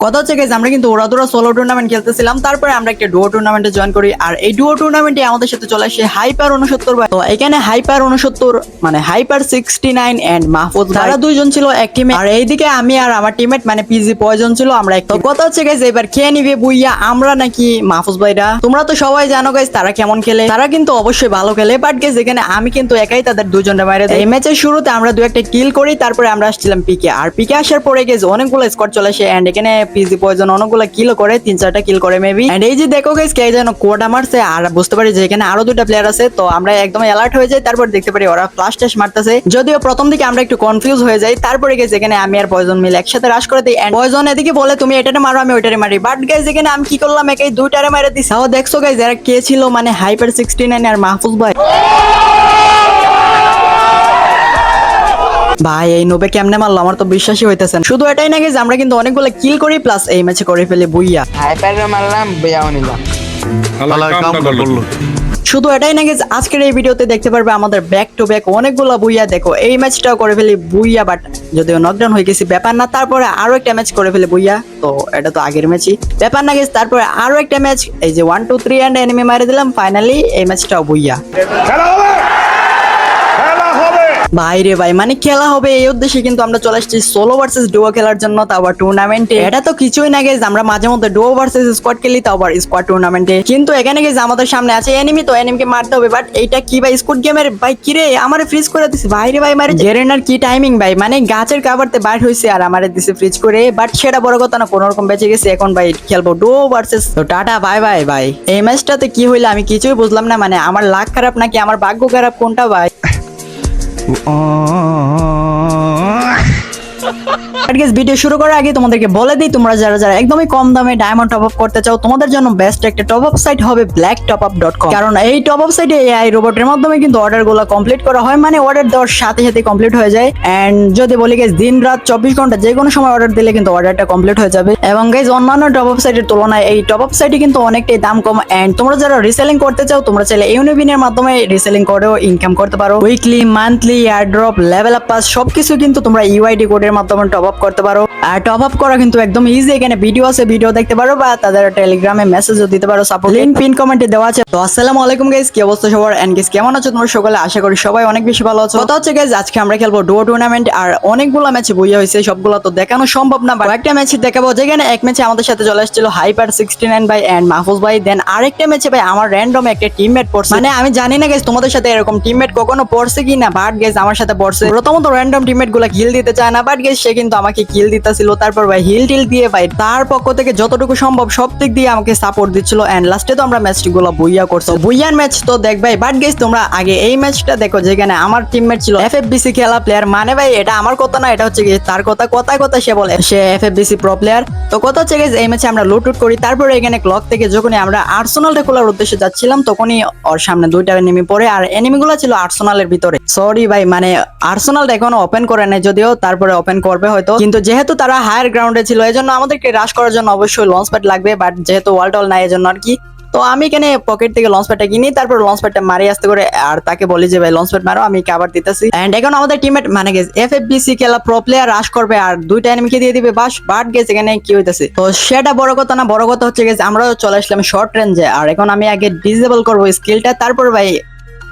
কথা হচ্ছে guys, আমরা কিন্তু ওরা দুরা সোলো টুর্নামেন্ট খেলতেছিলাম তারপরে আমরা একটা ডুয়ো টুর্নামেন্টে জয়েন করি আর এই ডুয়ো টুর্নামেন্টে আমাদের সাথে চলে আসে হাইপার উনসত্তর তো এখানে হাইপার উনসত্তর মানে Hyper sixty nine and Mahfuz তারা দুইজন ছিল এক টিমে আর এইদিকে আমি আর আমার টিমমেট মানে পিজি পয়জন ছিল আমরা এক কথা হচ্ছে গাইজ এবার খেয়ে নিবে বুইয়া আমরা নাকি মাহফুজ ভাইরা? তোমরা তো সবাই জানো গাইজ তারা কেমন খেলে? তারা কিন্তু অবশ্যই ভালো খেলে বাট গেজ এখানে আমি কিন্তু একাই তাদের দুজনের বাইরে এই ম্যাচের শুরুতে আমরা দু একটা কিল করি তারপরে আমরা আসছিলাম পিকে আর পিকে আসার পরে গেছে অনেকগুলো স্কোর চলে আসে এন্ড এখানে পিজি পয়জন অনেকগুলো কিল করে, তিন চারটা কিল করে মেবি এন্ড এই যে দেখো গাইস কে যেন কোডা মারছে, আর বুঝতে পারি যে এখানে আরও দুটা প্লেয়ার আছে, তো আমরা একদম অ্যালার্ট হয়ে যাই, তারপর দেখতে পারি ওরা ফ্লাশ টেস্ট মারতেছে। যদিও প্রথম দিকে আমরা একটু কনফিউজ হয়ে যাই, তারপরে গেছে এখানে আমি আর পয়জন মিলে একসাথে রাশ করে দিই। এন্ড পয়জন এদিকে বলে, তুমি এটারে মারো, আমি ওইটারে মারি। বাট গাইজ এখানে আমি কি করলাম একাই দুইটারে মারে দিছি। তাও দেখছ গাইজ এরা কে ছিল? মানে হাইপার সিক্সটি নাইন আর মাহফুজ ভাই। ভাই এই নোবে কেমনে মারলো? আমার তো বিশ্বাসই হইতেছে শুধু এটাই না যে আমরা কিন্তু অনেকগুলো কিল করি প্লাস এই ম্যাচে করে ফেলি বুইয়া। হাইপারে মারলাম বেয়াও নিলাম। শুধু এটাই না যে আজকের এই ভিডিওতে দেখতে পারবে আমাদের ব্যাক টু ব্যাক অনেকগুলো বুইয়া। দেখো এই ম্যাচটাও করে ফেলি বুইয়া বাট যদিও নকডাউন হয়ে গেছি ব্যাপার না তারপরে আরও একটা ম্যাচ করে ফেলি বুইয়া। তো এটা তো আগের ম্যাচই ব্যাপার না গেছে তারপরে আরও একটা ম্যাচ এই যে one two three and enemy মারে দিলাম ফাইনালি এই ম্যাচটাও বুইয়া। ভাই রে ভাই মানে খেলা হবে এই উদ্দেশ্যে কিন্তু আমরা চলে আসছি সোলো ভার্সেস ডুয়ো খেলার জন্য তাও আবার টুর্নামেন্টে এটা তো কিছুই না গেছে আমরা মাঝে মধ্যে ডুয়ো ভার্সেস স্কোয়াড খেলি তাও আবার স্কোয়াড টুর্নামেন্টে কিন্তু এখানে গেছে আমাদের সামনে আছে এনিমি তো এনিমিকে মারতে হবে। বাট এইটা কি ভাই স্কুড গেমের ভাই কি রে আমারে ফ্রিজ করে দিছে। ভাই রে ভাই মারে জেরেনার কি টাইমিং ভাই? মানে গাছের কাভারতে বাইর হইছে আর আমারে দিছে ফ্রিজ করে। বাট সেটা বড় কথা না কোনো রকম বেঁচে গেছে। এখন ভাই খেলব ডুয়ো ভার্সেস তো টাটা বাই বাই ভাই এই ম্যাচটাতে কি হইল আমি কিছুই বুঝলাম না। মানে আমার লাক খারাপ নাকি আমার ভাগ্য খারাপ কোনটা ভাই? ও। গাইস ভিডিও শুরু করার আগে তোমাদেরকে বলে দিই, তোমরা যারা যারা একদমই কম দামে ডায়মন্ড টপ আপ করতে চাও, তোমাদের জন্য বেস্ট একটা টপ আপ সাইট হবে black top up dot com কারণ এই টপ আপ সাইটে এআই রোবটের মাধ্যমে কিন্তু অর্ডারগুলো কমপ্লিট করা হয় মানে অর্ডার দেওয়ার সাথে সাথে কমপ্লিট হয়ে যায়। এন্ড যদি বলি গেছ দিন রাত চব্বিশ ঘণ্টা যে কোনো সময় অর্ডার দিলে কিন্তু অর্ডারটা কমপ্লিট হয়ে যাবে। এবং গাইজ অন্যান্য টপ আপ সাইটের তুলনায় এই টপ আপ সাইটে কিন্তু অনেকটাই দাম কম। এন্ড তোমরা যারা রিসেলিং করতে চাও, তোমরা চাইলে ইউনিবিনের মাধ্যমে রিসেলিং করেও ইনকাম করতে পারো। Weekly monthly airdrop level up pass সবকিছু কিন্তু তোমরা ইউআইডি কোডের মাধ্যমে টপ আপ করতে পারো। আর টপ আপ করা কিন্তু একদম ইজি এখানে ভিডিও আছে ভিডিও দেখতে পারো বা তাদের টেলিগ্রামে মেসেজও দিতে পারো। সাপোর্ট লিংক পিন কমেন্টে দেওয়া আছে। তো আসসালামু আলাইকুম গাইস কি অবস্থা সবার? এন্ড গাইস কেমন আছো তোমরা সকলে? আশা করি সবাই অনেক বেশি ভালো আছো। কথা হচ্ছে গাইস আজকে আমরা খেলব ডুয়ো টুর্নামেন্ট আর অনেকগুলো ম্যাচে বইয়া হয়েছে, সবগুলো তো দেখানো সম্ভব না। একটা ম্যাচে দেখাবো, যেখানে এক ম্যাচে আমাদের সাথে চলে আসছিল Hyper sixty nine by and Mahfuz ভাই। দেন আরেকটা ম্যাচে ভাই আমার র্যান্ডম একটা টিমমেট পড়ছে। মানে আমি জানি না গাইস তোমাদের সাথে এরকম টিমমেট কখনো পড়ছে কি না বাট গাইস আমার সাথে পড়ছে। প্রথমত র্যান্ডম টিমমেটগুলা কিল দিতে চায় না বাট গাইস সে কিন্তু আমাকে কিল দিতেছিল তারপর ভাই হিল টিল দিয়ে ভাই তার পক্ষ থেকে যতটুকু সম্ভব সব দিক দিয়ে আমাকে সাপোর্ট দিচ্ছিল এন্ড লাস্টে তো আমরা ম্যাচটি গুলো বইয়া করছ। বইয়ার ম্যাচ তো দেখ ভাই বাট গাইস তোমরা আগে এই ম্যাচটা দেখো যেখানে আমার টিমমেট ছিল এফএফবিসি খেলা প্লেয়ার মানে ভাই এটা আমার কথা না এটা হচ্ছে তার কথা কথায় কথা সে বলে। সে এফএফবিসি প্রো প্লেয়ার তো কথা হচ্ছে guys, এই ম্যাচে আমরা লুট উট করি তারপরে এখানে ক্লক থেকে যখনই আমরা আর্সেনালটা খোলার উদ্দেশ্যে যাচ্ছিলাম তখনই ওর সামনে দুইটা এনিমি পড়ে আর এনিমি গুলো ছিল আর্সেনালের ভিতরে। সরি ভাই মানে আর্সেনালটা এখনও ওপেন করে নাই যদিও তারপরে ওপেন করবে হয়তো কিন্তু যেহেতু তারা হায়ার গ্রাউন্ডে ছিল এই জন্য আমাদেরকে রাশ করার জন্য অবশ্যই লঞ্চ প্যাড লাগবে বাট যেহেতু ওয়াল টল নাই, এজন্য আর কি তো আমি এখানে পকেট থেকে লঞ্চ প্যাডটা কিনি, তারপর লঞ্চ প্যাডটা মারি আসতে করে, আর তাকে বলি যে, ভাই লঞ্চ প্যাড মারো, আমি কাবার দিতেছি। এন্ড এখন আমাদের টিমমেট মানে গেছে এফ এফ বিসি খেলা প্রো প্লেয়ার রাশ করবে, আর দুইটা এনিমিকে দিয়ে দিবে, বাস বাট গেছে এখানে কি হইতেছে? তো সেটা বড় কথা না, বড় কথা হচ্ছে গেছে আমরাও চলে আসলাম শর্ট রেঞ্জে আর এখন আমি আগে ডিসেবল করব স্কিলটা তারপর ভাই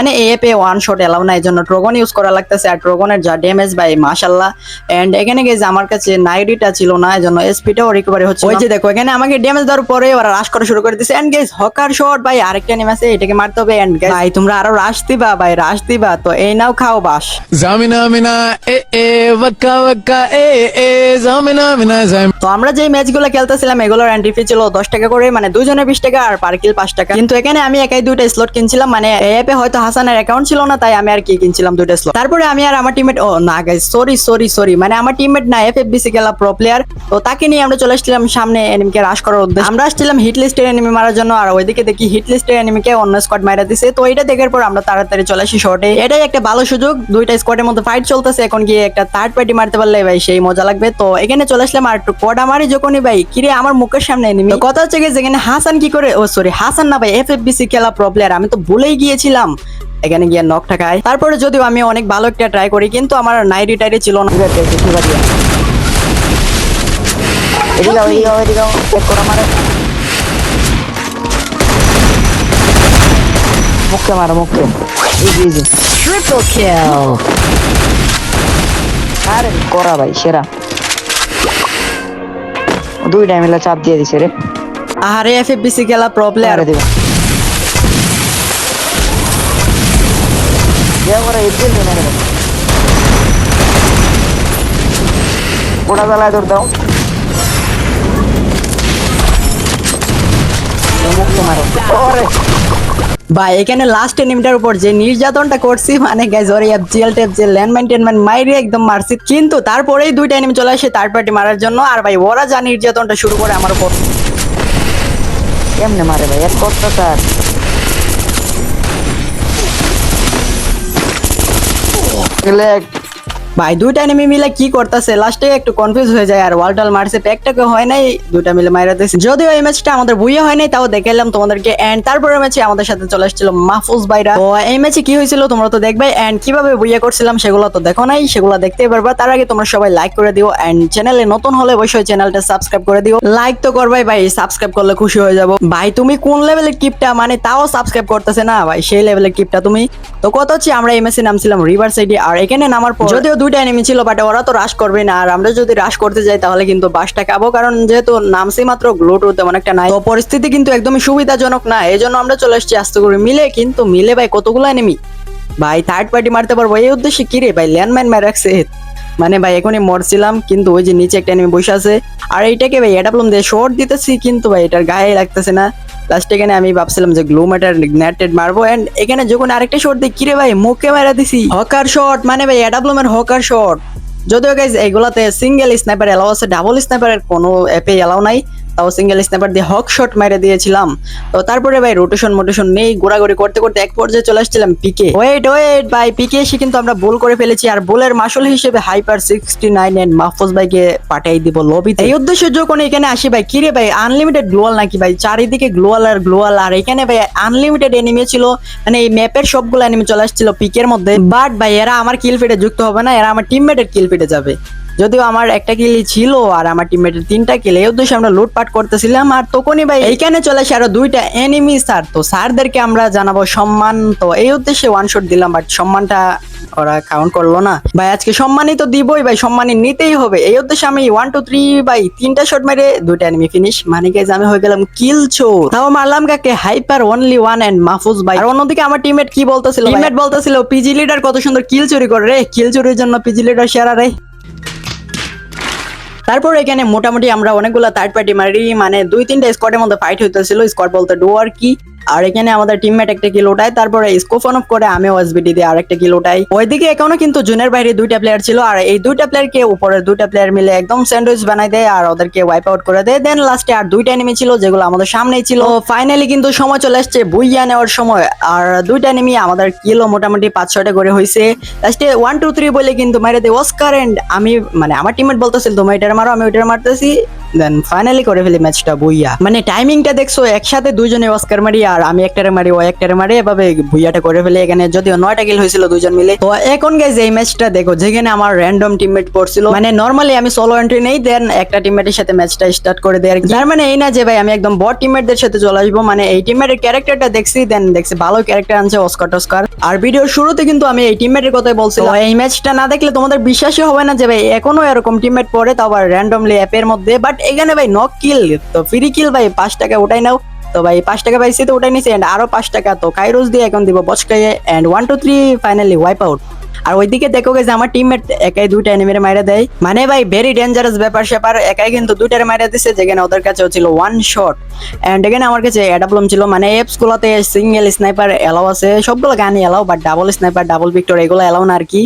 মানে এপে ওয়ান শট এলাও না এই জন্য ট্রোগন ইউজ করা লাগতেছে আর ট্রোগনের যা ড্যামেজ ভাই মাশাল্লাহ এন্ড এখানে গেছে আমার কাছে নাইডিটা ছিল না এই জন্য এসপিটাও রিকভারি হচ্ছে ওই যে দেখো এখানে আমাকে ড্যামেজ দেওয়ার পরে ওরা রাশ করা শুরু করে দিছে। এন্ড গেস হকার শট ভাই আরেকটা নেমে আছে এটাকে মারতে হবে। এন্ড ভাই তোমরা আরও রাশ দিবা ভাই রাশ দিবা। তো এই নাও খাও বাস। Zamina mina eh eh waka waka eh eh zamina mina zam তো আমরা যে ম্যাচগুলো খেলতেছিলাম এগুলোর এন্ট্রি ফি ছিল দশ টাকা করে মানে দুজনে বিশ টাকা আর পার কিল পাঁচ টাকা। কিন্তু এখানে আমি একাই দুইটা স্লট কিনছিলাম মানে এপে হয়তো হাসানের অ্যাকাউন্ট ছিল না, তাই আমি আর কি কিনছিলাম দুইটা স্লট তারপরে আমি আর আমার টিমমেট ও, না গাইস সরি সরি সরি মানে আমার টিমমেট না এফ এফ বিসি খেলা প্রো প্লেয়ার তো তাকে নিয়ে আমরা চলে আসছিলাম সামনে এনিমিকে রাশ করার উদ্দেশ্যে। আমরা আসছিলাম হিট লিস্টের এনিমি মারার জন্য, আর ওইদিকে দেখি হিট লিস্টের এনিমিকে অন্য স্কোয়াড মারা দিছে। তো এটা দেখার পর আমরা তাড়াতাড়ি চলে আসি শর্টে এটাই একটা ভালো সুযোগ, দুইটা স্কোয়াডের মধ্যে ফাইট চলতেছে, এখন গিয়ে একটা থার্ড পার্টি মারতে পারলে ভাই সেই মজা লাগবে। তো এখানে চলে আসলাম, আর একটু কডা মারি যখনই ভাই, কিরে আমার মুখের সামনে এনিমি কথা হচ্ছে যেখানে হাসান কি করে ও সরি হাসান না ভাই এফ এফ বিসি খেলা প্রো প্লেয়ার আমি তো ভুলেই গিয়েছিলাম। এখানে গিয়ে নখ ঠাকায়। তারপরে যদিও আমি অনেক ভালো একটা ট্রাই করি কিন্তু আমার নাইটি টাইটি ছিল না। এদিকে এদিকে যাও এদিকে যাও চেক করা মারে মুখে মারো মুখে ইজি ইজি ট্রিপল কিল আরে করা ভাই সেরা। দুই টাইমিলা চাপ দিয়ে দিছে রে। আরে এফএফবিসি খেলা প্রো প্লেয়ার আরে দিবে। ভাই এখানে লাস্ট এনিমিটার উপর যে নির্যাতনটা করছি মানে ওর এফজিএল মাইরে একদম মারছি। কিন্তু তারপরেই দুইটা এনিমি চলে আসে থার্ড পার্টি মারার জন্য। আর ভাই ওরা যা নির্যাতনটা শুরু করে আমার উপর। কেমনে মারে ভাই? এক কষ্ট স্যার। লেগ ভাই, দুইটা এনিমি মিলে কি করতেছে? লাস্টে একটু কনফিউজ হয়ে যায় আর ওয়ালটাল মারছে প্যাকটাকে হয় নাই, দুইটা মিলে মাইরা দিয়েছে যদিও এই ম্যাচটা আমাদের বুয়ে হয় নাই, তাও দেখাইলাম তোমাদেরকে। এন্ড তারপরে ম্যাচে আমাদের সাথে চলে আসছিল মাহফুজ ভাইরা। তো এই ম্যাচে কি হয়েছিল তোমরা তো দেখবে। এন্ড কীভাবে বুইয়া করছিলাম সেগুলো তো দেখো নাই, সেগুলো দেখতেই পারবা। তার আগে তোমরা সবাই লাইক করে দিও। এন্ড চ্যানেলে নতুন হলে অবশ্যই চ্যানেলটা সাবস্ক্রাইব করে দিও। লাইক তো করবাই ভাই সাবস্ক্রাইব করলে খুশি হয়ে যাব। ভাই, তুমি কোন লেভেলের কিপটা মানে তাও সাবস্ক্রাইব করতেছে না। ভাই, সেই লেভেলের কিপটা তুমি। তো কত হচ্ছে? আমরা এই ম্যাচে নামছিলাম রিভার সাইডে আর এখানে নামার পর যদিও দুইটা এনিমি ছিল বাট ওরা তো রাশ করবে না। আর আমরা যদি রাশ করতে যাই, তাহলে কিন্তু বাসটা খাব। কারণ যেহেতু নামছি মাত্র গ্লোটো তেমন একটা নাই। তো পরিস্থিতি কিন্তু একদমই সুবিধাজনক না। এই জন্য আমরা চলে এসেছি আস্তে করে মিলে। কিন্তু মিলে ভাই কতগুলো এনিমি ভাই থার্ড পার্টি মারতে পারব। এই উদ্দেশ্যে কি রে ভাই? ল্যান্ডম্যান মেরে রাখছে মানে ভাই, এখনই মরছিলাম, কিন্তু ওই যে নিচে একটা এনিমি বসে আছে। আর এইটাকে ভাই, এটা বললাম দিয়ে শর্ট দিতেছি, কিন্তু ভাই, এটার গায়ে লাগতেছে না। লাস্ট এখানে আমি ভাবছিলাম যে গ্লো ম্যাটার নেটেড মারবো। এন্ড এখানে যখন আরেকটা শট দিই, কিরে ভাই, মুখে মারা দিছি। হকার শট মানে ভাই অ্যাডাপ্লমের হকার শট যদিও গাইজ এগুলাতে সিঙ্গেল স্নাইপার এলাও আছে ডাবল স্নাইপারের কোনো অ্যাপে এলাও নাই। তাও সিঙ্গেল স্নাইপার দিয়ে হক শট মেরে দিয়েছিলাম। তো তারপরে ভাই রোটেশন মোটেশন নেই, ঘোরাঘুরি করতে করতে এক পর্যায়ে চলে আসছিলাম পিকে ওয়েট ওয়েট ভাই পিকে এসে কিন্তু আমরা বোল করে ফেলেছি আর বোলের মাসুল হিসেবে Hyper sixty nine and Mahfuz ভাইকে পাঠিয়ে দিব লবিতে এই উদ্দেশ্যে যখন এখানে আসি ভাই কিরে ভাই আনলিমিটেড গ্লোয়াল নাকি ভাই? চারিদিকে গ্লোয়াল আর গ্লোয়াল আর এখানে ভাই আনলিমিটেড এনিমি ছিল। মানে এই ম্যাপের সবগুলো এনিমি চলে আসছিল পিকের মধ্যে। বাট ভাই, এরা আমার কিল ফিটে যুক্ত হবে না, এরা আমার টিমমেটের কিল ফিটে যাবে। যদিও আমার একটা কিলি ছিল আর আমার টিমমেটের তিনটা কিল, এই উদ্দেশ্যে আমরা লুটপাট করতেছিলাম। আর তখনই ভাই, এইখানে চলে আসে আরও দুইটা এনিমি স্যার তো স্যারদেরকে আমরা জানাব সম্মান। তো এই উদ্দেশ্যে ওয়ান শট দিলাম বাট সম্মানটা ওরা কাউন্ট করল না। ভাই, আজকে সম্মানই তো দিবই ভাই, সম্মানই নিতেই হবে। এই উদ্দেশ্যে আমি ওয়ান টু থ্রি বাই তিনটা শট মেরে দুইটা এনিমি ফিনিশ মানে গাইজ আমি হয়ে গেলাম কিল চোর। তাও মারলাম কাকে Hyper only one and Mahfuz ভাই। আর অন্যদিকে আমার টিমমেট কি বলতেছিল টিমমেট বলতেছিল পিজি লিডার কত সুন্দর কিল চুরি করে রে। কিল চুরির জন্য পিজি লিডার সেরা রে। তারপর এখানে মোটামুটি আমরা অনেকগুলো থার্ড পার্টি মারি মানে দুই তিনটা স্কোয়াডের মধ্যে ফাইট হইতেছিল। স্কোয়াড বলতে ডুয়ার কি আর এখানে আমাদের টিমমেট একটা কিল ওঠায় তারপরে স্কোপ অন অফ করে আমি ওএসবিটি দিয়ে আরেকটা কিল ওঠাই ওইদিকে এখনও কিন্তু জুনের বাইরে দুইটা প্লেয়ার ছিল আর এই দুইটা প্লেয়ারকে উপরের দুইটা প্লেয়ার মিলে একদম স্যান্ডউইচ বানাই দেয় আর ওদেরকে ওয়াইপ আউট করে দেয়। দেন লাস্টে আর দুইটা এনিমি ছিল যেগুলো আমাদের সামনেই ছিল। ফাইনালি কিন্তু সময় চলে আসছে বুইয়া নেওয়ার সময় আর দুইটা এনিমি আমাদের কিলো মোটামুটি পাঁচ ছয়টা করে হয়েছে লাস্টে ওয়ান টু থ্রি বলে কিন্তু মেরে দেয়। অস্কার এন্ড আমি মানে আমার টিমমেট বলতেছিল তুমি এটার মারো আমি ওইটার মারতেছি। দেন ফাইনালি করে ফেলি ম্যাচটা বুইয়া। মানে টাইমিংটা দেখছ, একসাথে দুইজনে অস্কার মারি আর আমি একটারে মারি, ও একটারে মারি, এভাবে বুইয়াটা করে ফেলে। এখানে যদিও নয়টা কিল হয়েছিল দুইজন মিলে। তো এখন গাইজ এই ম্যাচটা দেখো, যেখানে আমার র্যান্ডম টিমমেট পড়ছিল। মানে নর্মালি আমি সোলো এন্ট্রি নেই দেন একটা টিমমেটের সাথে ম্যাচটা স্টার্ট করে দেয় তার মানে এই না যে ভাই, আমি একদম বট টিমমেটদের সাথে চলে আসব। মানে এই টিমমেটের ক্যারেক্টারটা দেখছি দেন দেখছি ভালো ক্যারেক্টার আনছে অস্কার টস্কার আর ভিডিওর শুরুতে কিন্তু আমি এই টিমমেটের কথাই বলছিলাম। এই ম্যাচটা না দেখলে তোমাদের বিশ্বাসই হবে না যে ভাই, এখনও এরকম টিমমেট পড়ে, তাও আবার র্যান্ডমলি অ্যাপের মধ্যে। বাট এখানে ভাই নক কিল তো ফ্রি কিল ভাই, পাঁচ টাকা ওটাই নাও। তো ভাই, পাঁচ টাকা পাইছি তো ওটাই নিছি এন্ড আরও পাঁচ টাকা। তো কাইরোজ দিয়ে এখন দিব বচকাইয়ে and one two three finally wipe out আর ওইদিকে দেখো গেছে আমার টিমমেট একাই দুইটা এনিমিরে মাইরা দেয়। মানে ভাই ভেরি ডেঞ্জারাস ব্যাপার স্যাপার একাই কিন্তু দুইটারে মাইরা দিছে, যেখানে ওদের কাছে ছিল ওয়ান শট এন্ড এখানে আমার কাছে অ্যাডাপ্লম ছিল মানে অ্যাপস গুলোতে সিঙ্গেল স্নাইপার এলাও আছে, সবগুলো গানই allow but double sniper double victor এগুলো এলাও না আর কি।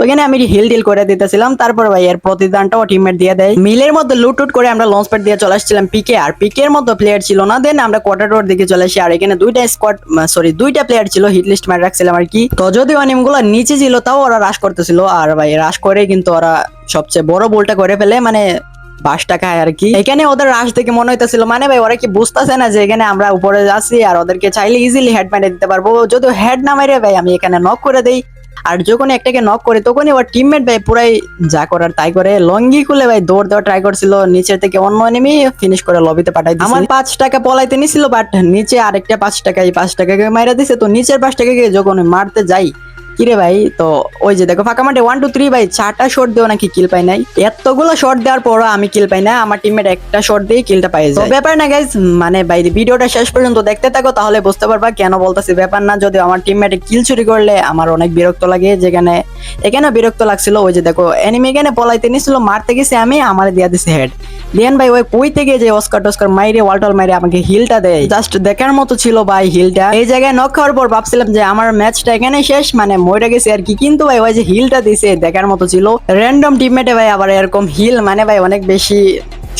তো এখানে আমি হিল ডিল করে দিতেছিলাম। তারপর ভাই এর প্রতিদানটাও টিমমেট দিয়ে দেয়। মিলের মধ্যে লুট টুট করে আমরা লঞ্চ প্যাড দিয়ে চলে আসছিলাম পিকে আর পিকের মধ্যে প্লেয়ার ছিল না। দেন আমরা কোয়ার্টার রোড দিকে চলে আসি। আর এখানে দুইটা স্কোয়াড সরি দুইটা প্লেয়ার ছিল। হিট লিস্ট মারে রাখছিলাম আর কি। তো যদিও অনিমগুলো নিচে ছিল, তাও ওরা রাশ করতেছিল। আর ভাই রাশ করে কিন্তু ওরা সবচেয়ে বড় বোলটা করে ফেলে। মানে বাস টাকা আর কি। এখানে ওদের রাশ দেখে মনে হইতেছিল মানে ভাই, ওরা কি বুঝতেছে না যে এখানে আমরা উপরে যাচ্ছি আর ওদেরকে চাইলে ইজিলি হেড মেরে দিতে পারব। যদিও হেড না মেরে ভাই, আমি এখানে নক করে দেই। আর যখন একটাকে নক করে, তখনই ওর টিমমেট ভাই পুরাই যা করার তাই করে। লঙ্গি খুলে ভাই দৌড় দেওয়া ট্রাই করছিল, নিচের থেকে অন্য এনিমি ফিনিশ করে লবিতে পাঠাই দিছে। আমার পাঁচ টাকা পলাইতে নিছিল বাট নিচে আরেকটা পাঁচ টাকা, এই পাঁচ টাকাকে মাইরা দিছে, তো নিচের পাঁচ টাকাকে যখন মারতে যাই কিরে ভাই? তো ওই যে দেখো ফাঁকা মাঠে ওয়ান টু থ্রি ভাই চারটা শট দেও নাকি কিল পাই নাই। এতগুলো শট দেওয়ার পরও আমি কিল পাই না আমার টিমমেট একটা শট দিয়ে কিলটা পাই যায়। ব্যাপার না গাইজ মানে ভাই ভিডিওটা শেষ পর্যন্ত দেখতে থাকো তাহলে বুঝতে পারবা কেন বলতেছি ব্যাপার না যদি আমার টিমমেটে কিল চুরি করলে আমার অনেক বিরক্ত লাগে যেখানে এখানে বিরক্ত লাগছিল ওই যে দেখো এনিমি এখানে পলাইতে নিছিল মারতে গেছি আমি আমার দিয়া দিছে হেড দিয়ান ভাই ওই কই থেকে যে অস্কার টস্কার মাইরে ওয়ালটল মাইরে আমাকে হিলটা দেয়। জাস্ট দেখার মতো ছিল ভাই হিলটা এই জায়গায় নক খাওয়ার পর ভাবছিলাম যে আমার ম্যাচটা এখানে শেষ মানে মরে গেছে আর কি। কিন্তু ভাই, ওই যে হিলটা দিছে দেখার মতো ছিল। র্যান্ডম টিমমেটে ভাই আবার এরকম হিল মানে ভাই অনেক বেশি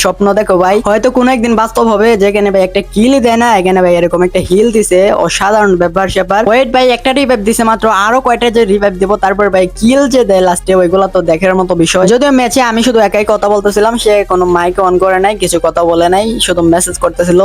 স্বপ্ন দেখো ভাই। হয়তো কোনো একদিন বাস্তব হবে যেখানে ভাই একটা কিল দেয় না, এখানে ভাই এরকম একটা হিল দিছে, অসাধারণ ব্যাপার স্যাপার। ওয়েট ভাই, একটা রিভাইভ দিছে মাত্র, আরও কয়টা যে রিভাইভ দিব, তারপর ভাই কিল যে দেয় লাস্টে ওইগুলো তো দেখার মতো বিষয়। যদিও ম্যাচে আমি শুধু একাই কথা বলতেছিলাম, সে কোনো মাইক অন করে নাই, কিছু কথা বলে নাই, শুধু মেসেজ করতেছিল।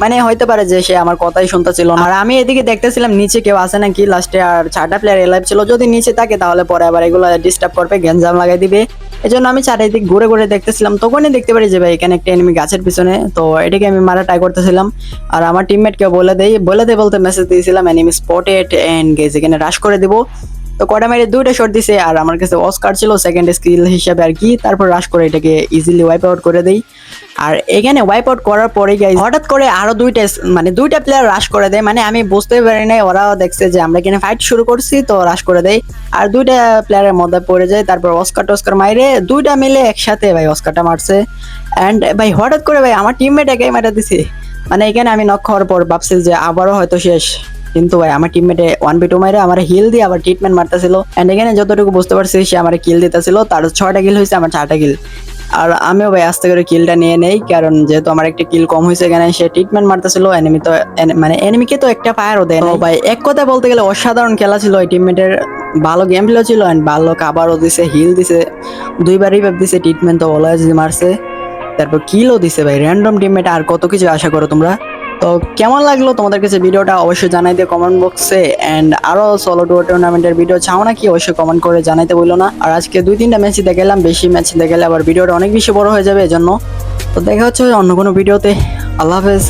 মানে হইতে পারে যে সে আমার কথাই শুনতেছিল না। আর আমি এদিকে দেখতেছিলাম, নিচে কেউ আছে নাকি? লাস্টে আর চারটা প্লেয়ার এলাইভ ছিল। যদি নিচে থাকে, তাহলে পরে আবার এগুলো ডিস্টার্ব করবে গেঞ্জাম লাগাই দিবে। এই জন্য আমি চারিদিক ঘুরে ঘুরে দেখতেছিলাম। তখনই দেখতে পারি যে ভাই এখানে একটা এনিমি গাছের পিছনে। তো এটাকে আমি মারা ট্রাই করতেছিলাম। আর আমার টিমমেট টিমমেটকে বলে দেই, বলে দেয় বলতে মেসেজ দিয়েছিলাম এনিমি স্পটেড এন্ড গেজ এখানে রাশ করে দেবো। তো কটা মেরে দুইটা শট দিছে, আর আমার কাছে অস্কার ছিল সেকেন্ড স্কিল হিসাবে আর কি। তারপর রাশ করে এটাকে ইজিলি ওয়াইপ আউট করে দেই। আর এখানে ওয়াইপ আউট করার পরে হঠাৎ করে আরও দুইটা মানে দুইটা প্লেয়ার রাশ করে দেয়। মানে আমি বুঝতে পারি নাই, ওরাও দেখছে যে আমরা এখানে ফাইট শুরু করছি, তো রাশ করে দেয়। আর দুইটা প্লেয়ারের মধ্যে পড়ে যায়, তারপর অস্কার টস্কার মাইরে দুইটা মিলে একসাথে ভাই অস্কারটা মারছে। অ্যান্ড ভাই হঠাৎ করে ভাই আমার টিমমেট একাই মারা দিছে। মানে এখানে আমি নক খাওয়ার পর ভাবছি যে আবারও হয়তো শেষ। কিন্তু ভাই আমার টিমমেটে ওয়ান বি টু মাইরে আমার হিল দিয়ে আবার ট্রিটমেন্ট মারতেছিল। এন্ড এখানে যতটুকু বুঝতে পারছি, সে আমার কিল দিতেছিল। তার ছয়টা কিল হয়েছে, আমার চারটা কিল আর আমিও ভাই আস্তে করে কিলটা নিয়ে নেই, কারণ যেহেতু আমার একটা কিল কম হয়েছে এখানে, সে ট্রিটমেন্ট মারতেছিল এনিমি তো মানে এনিমিকে তো একটা ফায়ারও দেয় ভাই, এক কথা বলতে গেলে অসাধারণ খেলা ছিল ওই টিমমেটের ভালো গেম প্লে ছিল এন্ড ভালো কাবারও দিছে হিল দিছে দুইবারই রিভাইভ দিছে ট্রিটমেন্ট তো অলওয়েজ মারছে, তারপর কিলও দিছে, ভাই র্যান্ডম টিমমেট আর কত কিছু আশা করো তোমরা? তো কেমন লাগল তোমাদের কাছে ভিডিওটা? অবশ্যই জানাই দিও কমেন্ট বক্সে অ্যান্ড আরও সলো টুর টুর্নামেন্টের ভিডিও চাও নাকি অবশ্যই কমেন্ট করে জানাইতে বলল না। আর আজকে দুই তিনটা ম্যাচই দেখলাম বেশি ম্যাচ দেখলে আবার ভিডিওটা অনেক বেশি বড় হয়ে যাবে এজন্য। তো দেখা হচ্ছে অন্য কোনো ভিডিওতে আল্লাহ হাফেজ।